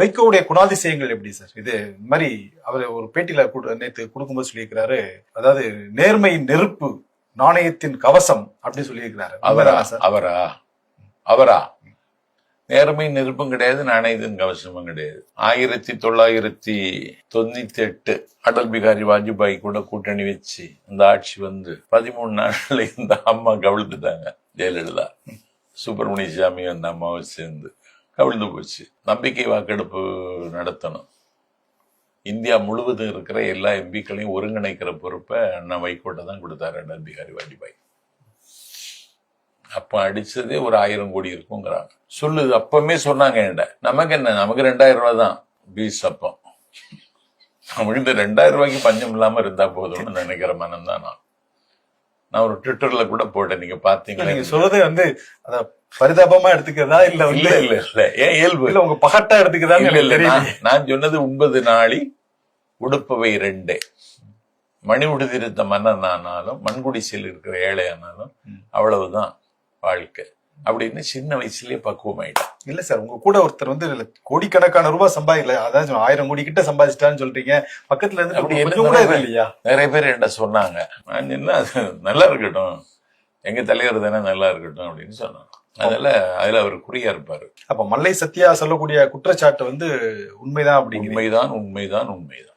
வைகோவுடைய குணாதிசயங்கள் எப்படி சார்? இது இந்த மாதிரி அவர் ஒரு பேட்டியில நேத்து கொடுக்கும்போது சொல்லியிருக்கிறாரு. அதாவது நேர்மை நெருப்பு நாணயத்தின் கவசம் அப்படின்னு சொல்லியிருக்கிறாரு. அவரா? அவரா? அவரா? நேர்மை நெருப்பும் கிடையாது நாணயத்தின் கவசமும் கிடையாது. ஆயிரத்தி தொள்ளாயிரத்தி தொண்ணூத்தி எட்டு அடல் பிகாரி வாஜ்பாய் கூட கூட்டணி வச்சு இந்த ஆட்சி வந்து பதிமூணு நாள்ல இந்த அம்மா கவிழ்ந்துட்டாங்க ஜெயலலிதா. சுப்பிரமணிய சாமி அந்த அம்மாவை சேர்ந்து. கவிழ்ந்து போச்சு. நம்பிக்கை வாக்கெடுப்பு நடத்தணும். இந்தியா முழுவதும் இருக்கிற எல்லா எம்பிக்களையும் ஒருங்கிணைக்கிற பொறுப்பை அண்ணா வைகோட்டை தான் கொடுத்தாரு அண்ணல் பிகாரி வாஜ்பாய். அப்போ அடித்ததே ஒரு ஆயிரம் கோடி இருக்குங்கிறாங்க. சொல்லுது அப்பவுமே சொன்னாங்க என்ன நமக்கு என்ன? நமக்கு ரெண்டாயிரம் ரூபா தான். பீஸ் அப்பம் அப்படின்னு ரெண்டாயிரம் ரூபாய்க்கு பஞ்சம் இல்லாமல் இருந்தால் போதும்னு நினைக்கிற மனம் தான் நான். நான் ஒரு ட்விட்டர்ல கூட போட்டேன் நீங்க பாத்தீங்களா நீங்க சொல்றது வந்து அத பரிதாபமா எடுத்துக்கிறதா? இல்ல இல்ல இல்ல இல்ல. ஏன் இயல்பு? இல்ல உங்க பகட்டா எடுத்துக்கிறதா இல்ல இல்ல. நான் சொன்னது ஒன்பது நாளி உடுப்பவை ரெண்டே. மணி உடுதிருத்த மன்னன் ஆனாலும் மண்குடிசையில் இருக்கிற ஏழை ஆனாலும் அவ்வளவுதான் வாழ்க்கை. அப்படின்னு சின்ன வயசுலயே பக்குவமாயிட்டான். இல்ல சார் உங்க கூட ஒருத்தர் வந்து கோடிக்கணக்கான ரூபாய் சம்பாதிக்கல. அதான் சொன்னேன், ஆயிரம் கோடி கிட்ட சம்பாதிச்சிட்டான்னு சொல்றீங்க. பக்கத்துல இருந்து அப்படி கூட இல்லையா? நிறைய பேர் என்கிட்ட சொன்னாங்க. நான் என்ன நல்லா இருக்கட்டும். எங்க தலைவர் தானே நல்லா இருக்கட்டும் அப்படின்னு சொன்னாங்க அதனால அதுல அவர் குறியா இருப்பாரு. அப்ப மல்லை சத்யா சொல்லக்கூடிய குற்றச்சாட்டு வந்து உண்மைதான் அப்படிங்கிறீங்க. உண்மைதான் உண்மைதான் உண்மைதான்.